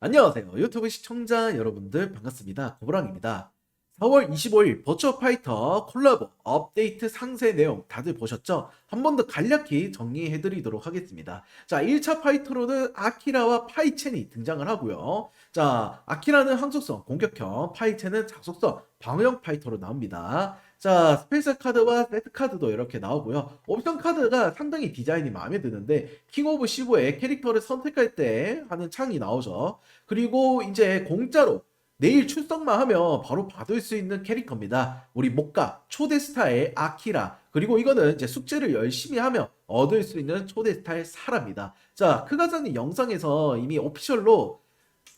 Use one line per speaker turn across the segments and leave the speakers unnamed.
안녕하세요. 유튜브 시청자 여러분들 반갑습니다. 고브랑입니다. 4월 25일 버추어 파이터 콜라보 업데이트 상세 내용 다들 보셨죠? 한 번 더 간략히 정리해 드리도록 하겠습니다. 자, 1차 파이터로는 아키라와 파이첸이 등장을 하고요. 자, 아키라는 항속성 공격형, 파이첸은 자속성 방어형 파이터로 나옵니다. 자, 스페셜 카드와 세트 카드도 이렇게 나오고요. 옵션 카드가 상당히 디자인이 마음에 드는데 킹 오브 15의 캐릭터를 선택할 때 하는 창이 나오죠. 그리고 이제 공짜로 내일 출석만 하면 바로 받을 수 있는 캐릭터입니다. 우리 목가 초대 스타의 아키라 그리고 이거는 이제 숙제를 열심히 하면 얻을 수 있는 초대 스타의 사라입니다. 자, 크가자님 영상에서 이미 오피셜로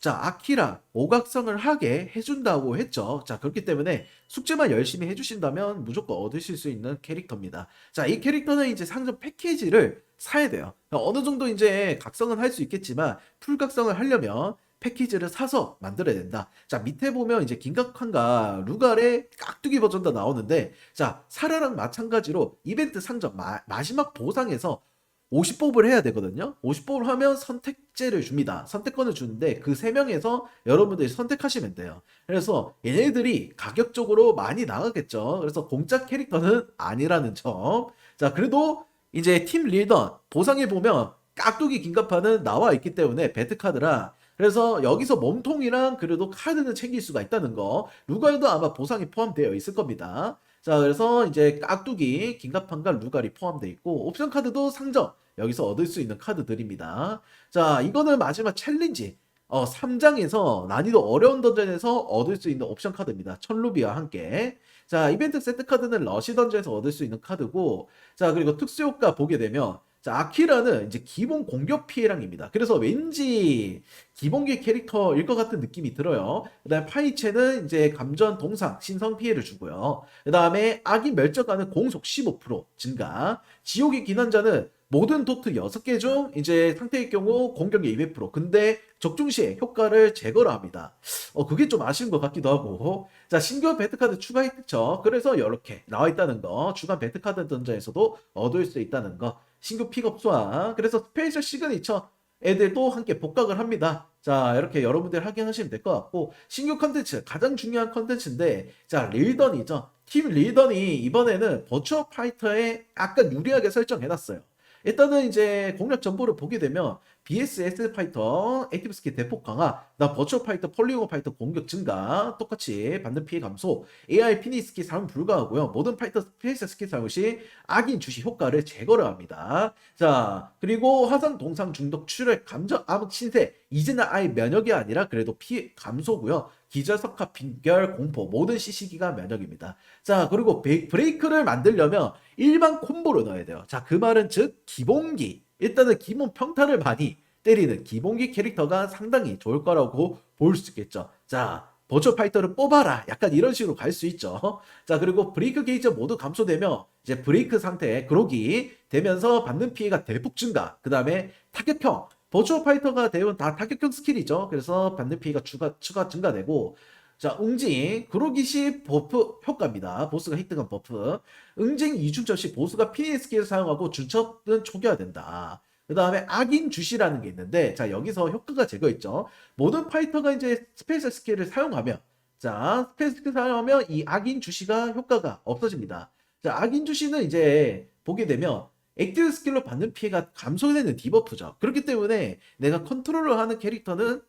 자, 아키라 오각성을 하게 해준다고 했죠. 자, 그렇기 때문에 숙제만 열심히 해주신다면 무조건 얻으실 수 있는 캐릭터입니다. 자, 이 캐릭터는 이제 상점 패키지를 사야 돼요. 어느 정도 이제 각성은 할 수 있겠지만 풀각성을 하려면 패키지를 사서 만들어야 된다. 자, 밑에 보면 이제 긴각한과 루갈의 깍두기 버전도 나오는데, 자, 사라랑 마찬가지로 이벤트 상점 마, 마지막 보상에서 50뽑을 해야 되거든요. 50뽑을 하면 선택제를 줍니다. 선택권을 주는데 그 3명에서 여러분들이 선택하시면 돼요. 그래서 얘네들이 가격적으로 많이 나가겠죠. 그래서 공짜 캐릭터는 아니라는 점. 자, 그래도 이제 팀 리더 보상에 보면 깍두기 긴급판은 나와 있기 때문에 배트카드라 그래서 여기서 몸통이랑 그래도 카드는 챙길 수가 있다는 거. 루갈도 아마 보상이 포함되어 있을 겁니다. 자, 그래서 이제 깍두기, 긴급판과 루갈이 포함되어 있고 옵션 카드도 상점 여기서 얻을 수 있는 카드들입니다. 자, 이거는 마지막 챌린지. 어, 3장에서 난이도 어려운 던전에서 얻을 수 있는 옵션 카드입니다. 천루비와 함께. 자, 이벤트 세트 카드는 러시 던전에서 얻을 수 있는 카드고, 자, 그리고 특수 효과 보게 되면, 자, 아키라는 이제 기본 공격 피해량입니다. 그래서 왠지 기본기 캐릭터일 것 같은 느낌이 들어요. 그 다음에 파이체는 이제 감전, 동상, 신성 피해를 주고요. 그 다음에 악인 멸적하는 공속 15% 증가. 지옥의 기난자는 모든 도트 6개 중 이제 상태의 경우 공격력 200% 근데 적중 시에 효과를 제거를 합니다. 어 그게 좀 아쉬운 것 같기도 하고 자 신규 배트카드 추가 혜택죠. 그래서 이렇게 나와 있다는 거 주간 배트카드 던전에서도 얻을 수 있다는 거 신규 픽업 수화 그래서 스페셜 시그니처 애들도 함께 복각을 합니다. 자, 이렇게 여러분들 확인하시면 될 것 같고, 신규 컨텐츠, 가장 중요한 컨텐츠인데, 자, 릴던이죠. 팀 릴던이 이번에는 버추어 파이터에 약간 유리하게 설정해놨어요. 일단은 이제 공략 정보를 보게 되면 BSS 파이터, 액티브 스킬 대폭 강화, 나 버추어 파이터, 폴리고 파이터 공격 증가, 똑같이 받는 피해 감소, AI 피니 스킬 사용 불가하고요. 모든 파이터 스페이스 스킬 사용 시 악인 주시 효과를 제거를 합니다. 자, 그리고 화상 동상 중독 출혈 감정 암흑 신세 이제는 아예 면역이 아니라 그래도 피해 감소고요. 기절석화 빈결 공포 모든 CC기가 면역입니다. 자, 그리고 베- 브레이크를 만들려면 일반 콤보로 넣어야 돼요. 자, 그 말은 즉 기본기 일단은 기본 평타를 많이 때리는 기본기 캐릭터가 상당히 좋을 거라고 볼 수 있겠죠. 자, 버추어 파이터를 뽑아라. 약간 이런 식으로 갈 수 있죠. 자, 그리고 브레이크 게이지 모두 감소되면 이제 브레이크 상태, 그러기 되면서 받는 피해가 대폭 증가. 그 다음에 타격형. 버추어 파이터가 대부분 다 타격형 스킬이죠. 그래서 받는 피해가 추가, 추가 증가되고. 자, 응징, 그로기시 버프 효과입니다. 보스가 획득한 버프. 응징 이중첩 시 보스가 피해 스킬을 사용하고 주첩은 초기화된다. 그 다음에 악인 주시라는 게 있는데, 자, 여기서 효과가 제거있죠. 모든 파이터가 이제 스페셜 스킬을 사용하면, 자, 스페셜 스킬 사용하면 이 악인 주시가 효과가 없어집니다. 자, 악인 주시는 이제 보게 되면, 액티브 스킬로 받는 피해가 감소되는 디버프죠. 그렇기 때문에 내가 컨트롤을 하는 캐릭터는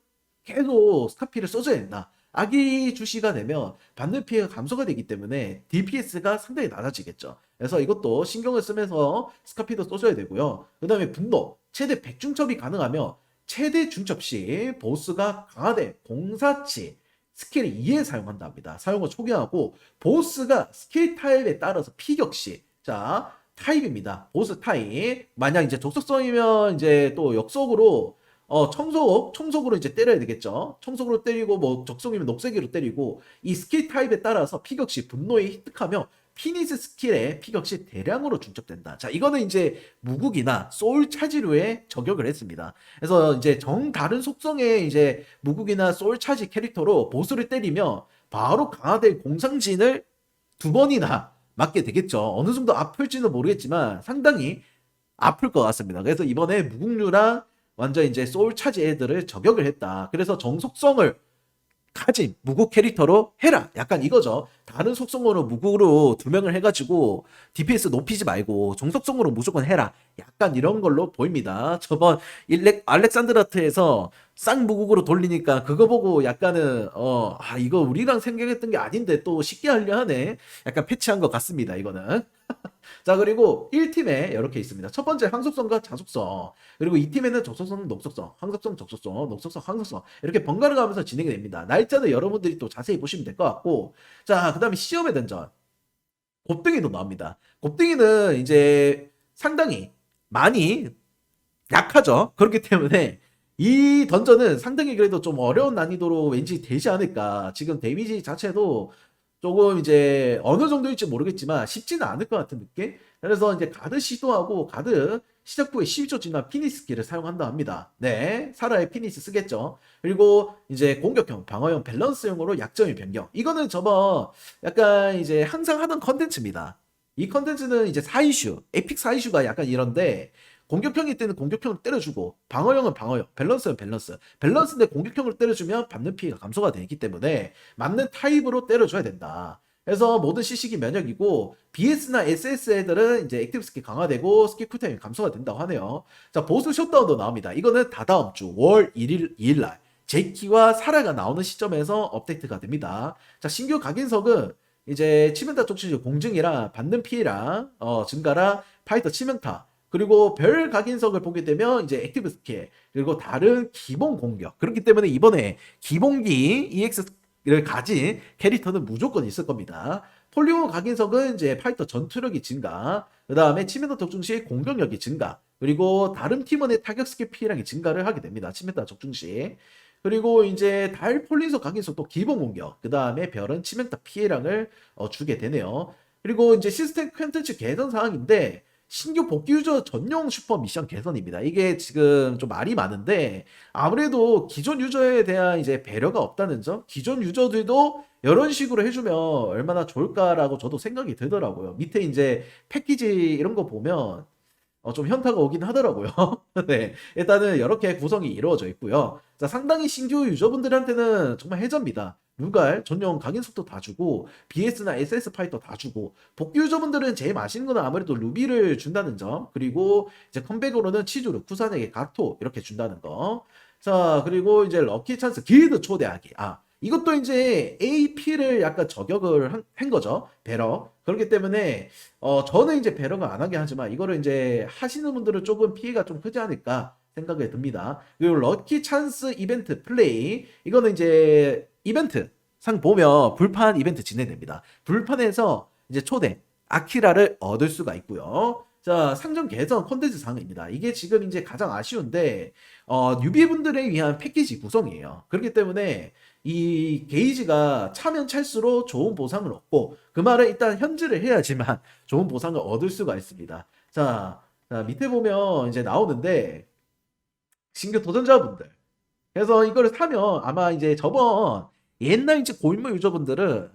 계속 스타피를 써줘야 된다. 악이 주시가 되면 받는 피해가 감소가 되기 때문에 DPS가 상당히 낮아지겠죠. 그래서 이것도 신경을 쓰면서 스카피도 써줘야 되고요. 그 다음에 분노, 최대 100중첩이 가능하며 최대 중첩 시 보스가 강화된 공사치 스킬을 2에 사용한다 합니다. 사용을 초기화하고 보스가 스킬 타입에 따라서 피격 시 자, 타입입니다. 보스 타입. 만약 이제 적석성이면 이제 또 역속으로 어, 청속, 청속으로 이제 때려야 되겠죠. 청속으로 때리고, 뭐, 적성이면 녹색으로 때리고, 이 스킬 타입에 따라서 피격 시 분노에 획득하며, 피니스 스킬에 피격 시 대량으로 중첩된다. 자, 이거는 이제 무국이나 소울 차지류에 저격을 했습니다. 그래서 이제 정 다른 속성의 이제 무국이나 소울 차지 캐릭터로 보스를 때리며, 바로 강화될 공상진을 두 번이나 맞게 되겠죠. 어느 정도 아플지는 모르겠지만 상당히 아플 것 같습니다. 그래서 이번에 무국류랑 완전 이제 소울 차지 애들을 저격을 했다. 그래서 정속성을 가진 무국 캐릭터로 해라. 약간 이거죠. 다른 속성으로 무국으로 두 명을 해가지고 DPS 높이지 말고 정속성으로 무조건 해라. 약간 이런 걸로 보입니다. 저번 일렉 알렉산드라트에서 쌍무국으로 돌리니까 그거 보고 약간은 어 아 이거 우리랑 생각했던 게 아닌데 또 쉽게 하려 하네. 약간 패치한 것 같습니다. 이거는. 자 그리고 1팀에 이렇게 있습니다. 첫 번째 항속성과 자속성 그리고 2팀에는 적속성, 녹속성, 항속성, 적속성, 녹속성, 항속성 이렇게 번갈아 가면서 진행이 됩니다. 날짜는 여러분들이 또 자세히 보시면 될 것 같고 자 그 다음에 시험의 던전 곱등이도 나옵니다. 곱등이는 이제 상당히 많이 약하죠. 그렇기 때문에 이 던전은 상당히 그래도 좀 어려운 난이도로 왠지 되지 않을까. 지금 데미지 자체도 조금 이제 어느 정도일지 모르겠지만 쉽지는 않을 것 같은 느낌? 그래서 이제 가드 시도하고 가드 시작 후에 12초 지나 피니스 스킬을 사용한다 합니다. 네, 사라의 피니스 쓰겠죠. 그리고 이제 공격형, 방어형, 밸런스형으로 약점의 변경. 이거는 저번 약간 이제 항상 하던 컨텐츠입니다. 이 컨텐츠는 이제 사이슈, 에픽 사이슈가 약간 이런데 공격형일 때는 공격형을 때려주고 방어형은 방어형, 밸런스는 밸런스. 밸런스인데 공격형을 때려주면 받는 피해가 감소가 되기 때문에 맞는 타입으로 때려줘야 된다. 그래서 모든 CC기 면역이고 BS나 SS 애들은 이제 액티브 스킬 강화되고 스킬 쿨타임이 감소가 된다고 하네요. 자 보스 셧다운도 나옵니다. 이거는 다다음 주 월 1일 2일 날 제키와 사라가 나오는 시점에서 업데이트가 됩니다. 자 신규 각인석은 이제 치명타 촉진력 공증이랑 받는 피해랑 어, 증가랑 파이터 치명타 그리고 별 각인석을 보게 되면 이제 액티브 스킬 그리고 다른 기본 공격 그렇기 때문에 이번에 기본기 EX를 가진 캐릭터는 무조건 있을 겁니다. 폴리온 각인석은 이제 파이터 전투력이 증가 그 다음에 치명타 적중 시 공격력이 증가 그리고 다른 팀원의 타격 스킬 피해량이 증가를 하게 됩니다. 치명타 적중 시 그리고 이제 달 폴린석 각인석 도 기본 공격 그 다음에 별은 치명타 피해량을 어, 주게 되네요. 그리고 이제 시스템 컨텐츠 개선 사항인데 신규 복귀 유저 전용 슈퍼 미션 개선입니다. 이게 지금 좀 말이 많은데 아무래도 기존 유저에 대한 이제 배려가 없다는 점, 기존 유저들도 이런 식으로 해주면 얼마나 좋을까라고 저도 생각이 들더라고요. 밑에 이제 패키지 이런 거 보면 어, 좀 현타가 오긴 하더라고요. 네. 일단은 이렇게 구성이 이루어져 있고요. 자, 상당히 신규 유저분들한테는 정말 해저입니다. 루갈 전용 각인 속도 다 주고 BS나 SS 파이터 다 주고 복귀 유저분들은 제일 맛있는 거는 아무래도 루비를 준다는 점 그리고 이제 컴백으로는 치즈루 쿠산에게 가토 이렇게 준다는 거. 자 그리고 이제 럭키 찬스 길드 초대하기. 아 이것도 이제 AP를 약간 저격을 한, 한 거죠. 배러. 그렇기 때문에 어 저는 이제 배러가 안 하게 하지만 이거를 이제 하시는 분들은 조금 피해가 좀 크지 않을까 생각이 듭니다. 그리고 럭키 찬스 이벤트 플레이 이거는 이제 이벤트 상 보면 불판 이벤트 진행됩니다. 불판에서 이제 초대 아키라를 얻을 수가 있고요. 자, 상점 개선 콘텐츠 사항입니다. 이게 지금 이제 가장 아쉬운데 어, 뉴비분들에 위한 패키지 구성이에요. 그렇기 때문에 이 게이지가 차면 찰수록 좋은 보상을 얻고 그 말은 일단 현질을 해야지만 좋은 보상을 얻을 수가 있습니다. 자, 자 밑에 보면 이제 나오는데 신규 도전자분들 그래서 이거를 사면 아마 이제 저번 옛날 이제 고인물 유저분들은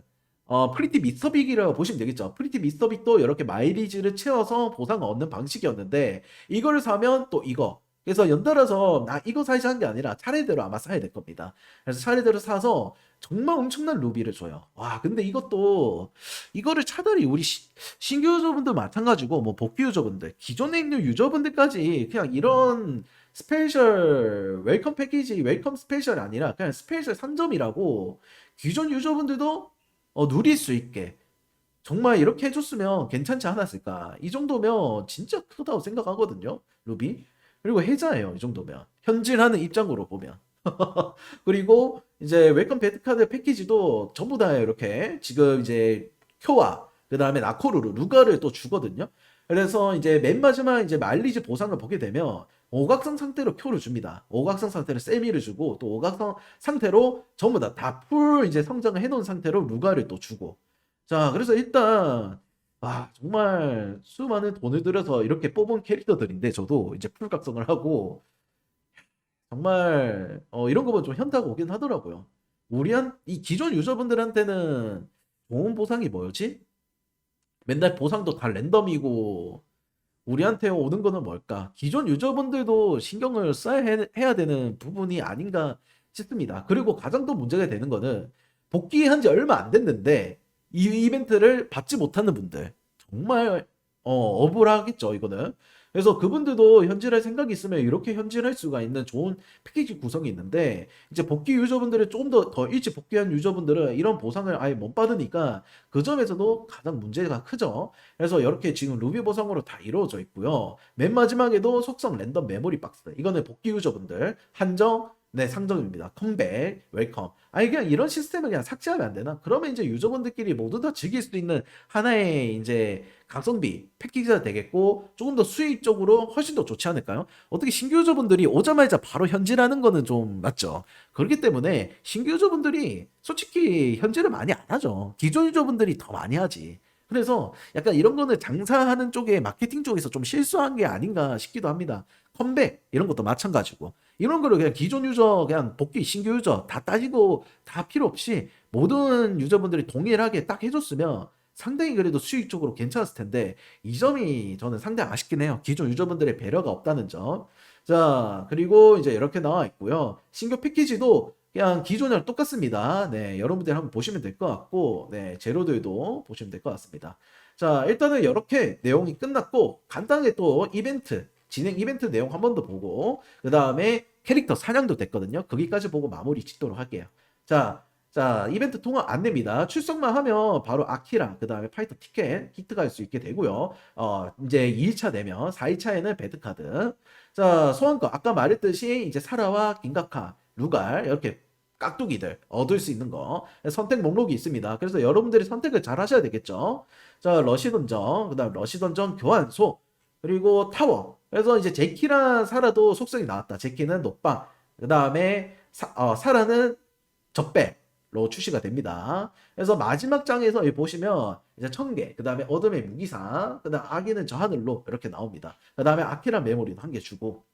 어, 프리티 미스터빅이라고 보시면 되겠죠. 프리티 미스터빅도 이렇게 마일리지를 채워서 보상을 얻는 방식이었는데 이거를 사면 또 이거. 그래서 연달아서 나 이거 사야지 한게 아니라 차례대로 아마 사야 될 겁니다. 그래서 차례대로 사서 정말 엄청난 루비를 줘요. 와, 근데 이것도 이거를 차라리 우리 시, 신규 유저분들 마찬가지고 뭐 복귀 유저분들, 있는 유저분들까지 그냥 이런 스페셜 웰컴 패키지 웰컴 스페셜이 아니라 그냥 스페셜 상점이라고 기존 유저분들도 어, 누릴 수 있게 정말 이렇게 해줬으면 괜찮지 않았을까? 이 정도면 진짜 크다고 생각하거든요 루비. 그리고 해자예요 이 정도면. 현질하는 입장으로 보면. 그리고 이제 웰컴 배드카드 패키지도 전부 다 이렇게 지금 이제 쿄와 그 다음에 나코루루 루가를 또 주거든요. 그래서 이제 맨 마지막 이제 마일리지 보상을 보게 되면 오각성 상태로 큐를 줍니다. 오각성 상태로 세미를 주고 또 오각성 상태로 전부 다 다 풀 이제 성장을 해놓은 상태로 루가를 또 주고 자 그래서 일단 아 정말 수많은 돈을 들여서 이렇게 뽑은 캐릭터들인데 저도 이제 풀 각성을 하고 정말 어, 이런 거 보면 좀 현타가 오긴 하더라고요. 우리 한 이 기존 유저분들한테는 좋은 보상이 뭐였지? 맨날 보상도 다 랜덤이고 우리한테 오는 거는 뭘까? 기존 유저분들도 신경을 써야 해, 해야 되는 부분이 아닌가 싶습니다. 그리고 가장 또 문제가 되는 거는 복귀한 지 얼마 안 됐는데 이 이벤트를 받지 못하는 분들 정말 어, 억울하겠죠 이거는. 그래서 그분들도 현질할 생각이 있으면 이렇게 현질할 수가 있는 좋은 패키지 구성이 있는데 이제 복귀 유저분들이 조금 더, 더 일찍 복귀한 유저분들은 이런 보상을 아예 못 받으니까 그 점에서도 가장 문제가 크죠. 그래서 이렇게 지금 루비 보상으로 다 이루어져 있고요. 맨 마지막에도 속성 랜덤 메모리 박스. 이거는 복귀 유저분들 한정 네, 상점입니다. 컴백, 웰컴. 아니, 그냥 이런 시스템을 그냥 삭제하면 안 되나? 그러면 이제 유저분들끼리 모두 다 즐길 수 있는 하나의 이제 각성비 패키지가 되겠고, 조금 더 수익적으로 훨씬 더 좋지 않을까요? 어떻게 신규 유저분들이 오자마자 바로 현질하는 거는 좀 맞죠? 그렇기 때문에 신규 유저분들이 솔직히 현질을 많이 안 하죠. 기존 유저분들이 더 많이 하지. 그래서 약간 이런 거는 장사하는 쪽에 마케팅 쪽에서 좀 실수한 게 아닌가 싶기도 합니다. 컴백 이런 것도 마찬가지고 이런 거를 그냥 기존 유저 그냥 복귀 신규 유저 다 따지고 다 필요 없이 모든 유저분들이 동일하게 딱 해줬으면 상당히 그래도 수익적으로 괜찮았을 텐데 이 점이 저는 상당히 아쉽긴 해요. 기존 유저분들의 배려가 없다는 점. 자 그리고 이제 이렇게 나와 있고요. 신규 패키지도 그냥 기존이랑 똑같습니다. 네, 여러분들 한번 보시면 될 것 같고, 네, 제로들도 보시면 될 것 같습니다. 자, 일단은 이렇게 내용이 끝났고, 간단하게 또 이벤트, 진행 이벤트 내용 한 번 더 보고, 그 다음에 캐릭터 사냥도 됐거든요. 거기까지 보고 마무리 짓도록 할게요. 자, 자, 이벤트 통화 안내입니다. 출석만 하면 바로 아키랑, 그 다음에 파이터 티켓, 히트가 할수 있게 되고요. 어, 이제 2일차 되면 4일차에는 배드 카드. 자, 소환권, 아까 말했듯이 이제 사라와 긴가카, 루갈, 이렇게 깍두기들 얻을 수 있는 거 선택 목록이 있습니다. 그래서 여러분들이 선택을 잘 하셔야 되겠죠. 자, 러시 던전, 그다음 러시 던전 교환소, 그리고 타워. 그래서 이제 제키랑 사라도 속성이 나왔다. 제키는 녹방, 그다음에 사, 어, 사라는 적배로 출시가 됩니다. 그래서 마지막 장에서 여기 보시면 이제 천개, 그다음에 어둠의 무기상, 그 다음 아기는 저 하늘로 이렇게 나옵니다. 그 다음에 아키라 메모리도 한 개 주고,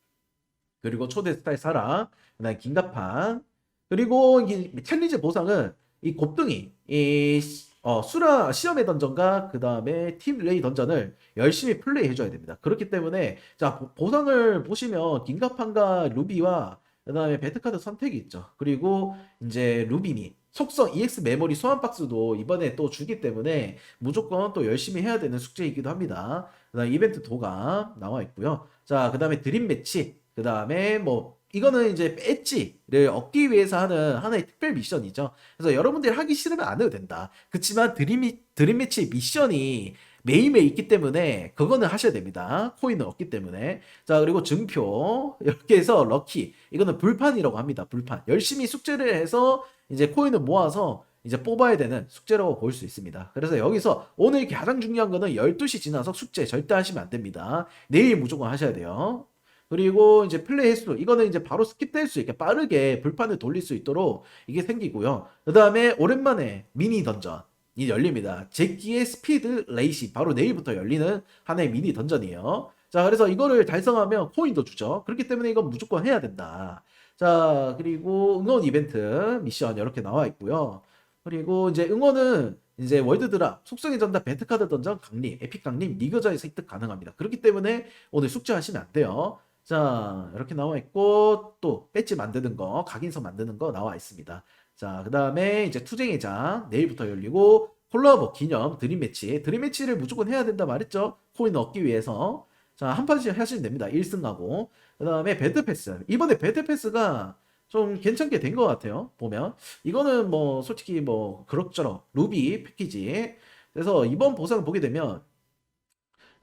그리고 초대 스타일 사라, 그 다음에 긴가판, 그리고 이 챌린지 보상은 이 곱등이 이 시- 어, 수라 시험의 던전과 그 다음에 팀 레이 던전을 열심히 플레이 해줘야 됩니다. 그렇기 때문에 자 보- 보상을 보시면 긴가판과 루비와 그 다음에 배트카드 선택이 있죠. 그리고 이제 루비니 속성 EX 메모리 소환 박스도 이번에 또 주기 때문에 무조건 또 열심히 해야 되는 숙제이기도 합니다. 그다음 이벤트 도가 나와 있고요. 자, 그다음에 드림 매치, 그다음에 뭐 이거는 이제 배지를 얻기 위해서 하는 하나의 특별 미션이죠. 그래서 여러분들이 하기 싫으면 안 해도 된다. 그렇지만 드림 드림 매치 미션이 매일매일 있기 때문에 그거는 하셔야 됩니다. 코인을 얻기 때문에. 자, 그리고 증표 이렇게 해서 럭키 이거는 불판이라고 합니다. 불판. 열심히 숙제를 해서 이제 코인을 모아서 이제 뽑아야 되는 숙제라고 볼 수 있습니다. 그래서 여기서 오늘 가장 중요한 거는 12시 지나서 숙제 절대 하시면 안 됩니다. 내일 무조건 하셔야 돼요. 그리고 이제 플레이 횟수 이거는 이제 바로 스킵될 수 있게 빠르게 불판을 돌릴 수 있도록 이게 생기고요. 그 다음에 오랜만에 미니 던전 이 열립니다. 제키의 스피드 레이시 바로 내일부터 열리는 하나의 미니 던전이에요. 자 그래서 이거를 달성하면 코인도 주죠. 그렇기 때문에 이건 무조건 해야 된다. 자 그리고 응원 이벤트 미션 이렇게 나와 있고요. 그리고 이제 응원은 이제 월드 드랍, 속성의 전답, 배트카드 던전, 강림, 에픽 강림, 리그저에서 획득 가능합니다. 그렇기 때문에 오늘 숙제하시면 안 돼요. 자, 이렇게 나와 있고, 또, 배지 만드는 거, 각인서 만드는 거 나와 있습니다. 자, 그 다음에 이제 투쟁의 장, 내일부터 열리고, 콜라보 기념 드림 매치. 드림 매치를 무조건 해야 된다 말했죠? 코인 얻기 위해서. 자, 한 판씩 하시면 됩니다. 1승하고. 그 다음에 배드패스. 이번에 배드패스가 좀 괜찮게 된 것 같아요. 보면. 이거는 뭐, 솔직히 뭐, 그럭저럭, 루비 패키지. 그래서 이번 보상을 보게 되면,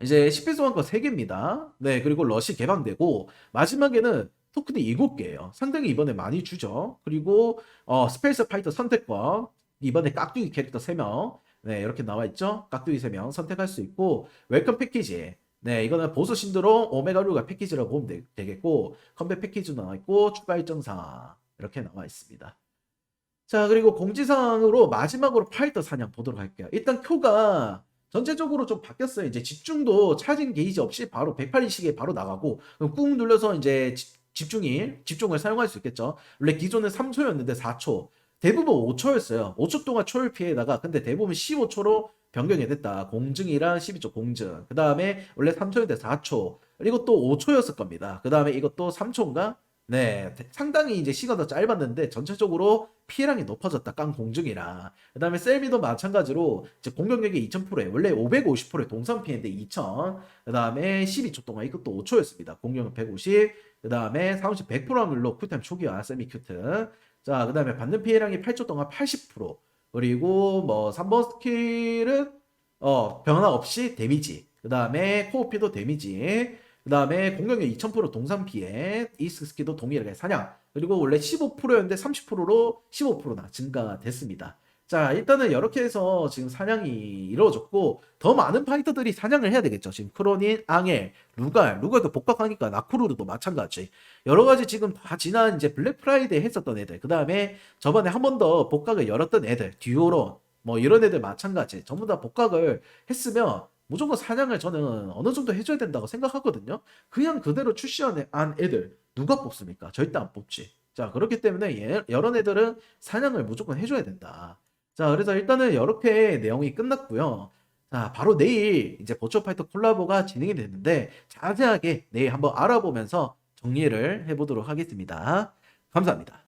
이제 10회 소환권 3개입니다. 네, 그리고 러시 개방되고 마지막에는 토큰이 7개예요. 상당히 이번에 많이 주죠. 그리고 어, 스페이스 파이터 선택권 이번에 깍두기 캐릭터 3명 네, 이렇게 나와 있죠. 깍두기 3명 선택할 수 있고 웰컴 패키지 네, 이거는 보스 신드롬 오메가 루가 패키지라고 보면 되, 겠고 컴백 패키지 나와 있고 추가 일정사 이렇게 나와 있습니다. 자, 그리고 공지사항으로 마지막으로 파이터 사냥 보도록 할게요. 일단 큐가 전체적으로 좀 바뀌었어요. 이제 집중도 차징 게이지 없이 바로 180에 바로 나가고 꾹 눌러서 이제 지- 집중일, 집중을 사용할 수 있겠죠. 원래 기존은 3초였는데 4초. 대부분 5초였어요. 5초 동안 초월 피해다가 근데 대부분 15초로 변경이 됐다. 공증이랑 12초 공증. 그 다음에 원래 3초인데 4초. 그리고 또 5초였을 겁니다. 그 다음에 이것도 3초인가? 네, 상당히 이제 시간도 짧았는데 전체적으로 피해량이 높아졌다. 깡 공증이랑. 그 다음에 셀미도 마찬가지로 이제 공격력이 2000%에 원래 550%의 동선 피해인데 2000. 그 다음에 12초 동안 이것도 5초였습니다. 공격력 150. 그 다음에 사운시 100% 확률로 쿨타임 초기화 세미 큐트. 자, 그 다음에 받는 피해량이 8초 동안 80%. 그리고 뭐 3번 스킬은 어, 변화 없이 데미지. 그 다음에 코어피도 데미지. 그 다음에 공격력 2000% 동산 피해. 이스 스킬도 동일하게 사냥. 그리고 원래 15%였는데 30%로 15%나 증가됐습니다. 자, 일단은 이렇게 해서 지금 사냥이 이루어졌고, 더 많은 파이터들이 사냥을 해야 되겠죠. 지금 크로닌, 앙엘, 루갈, 루갈도 복각하니까 나쿠루르도 마찬가지. 여러 가지 지금 다 지난 이제 블랙 프라이데이 했었던 애들, 그 다음에 저번에 한 번 더 복각을 열었던 애들, 듀오론, 뭐 이런 애들 마찬가지. 전부 다 복각을 했으면 무조건 사냥을 저는 어느 정도 해줘야 된다고 생각하거든요. 그냥 그대로 출시한 안 애들 누가 뽑습니까? 절대 안 뽑지. 자, 그렇기 때문에 얘, 이런 애들은 사냥을 무조건 해줘야 된다. 자, 그래서 일단은 이렇게 내용이 끝났고요. 자, 바로 내일 이제 버추어 파이터 콜라보가 진행이 됐는데 자세하게 내일 한번 알아보면서 정리를 해보도록 하겠습니다. 감사합니다.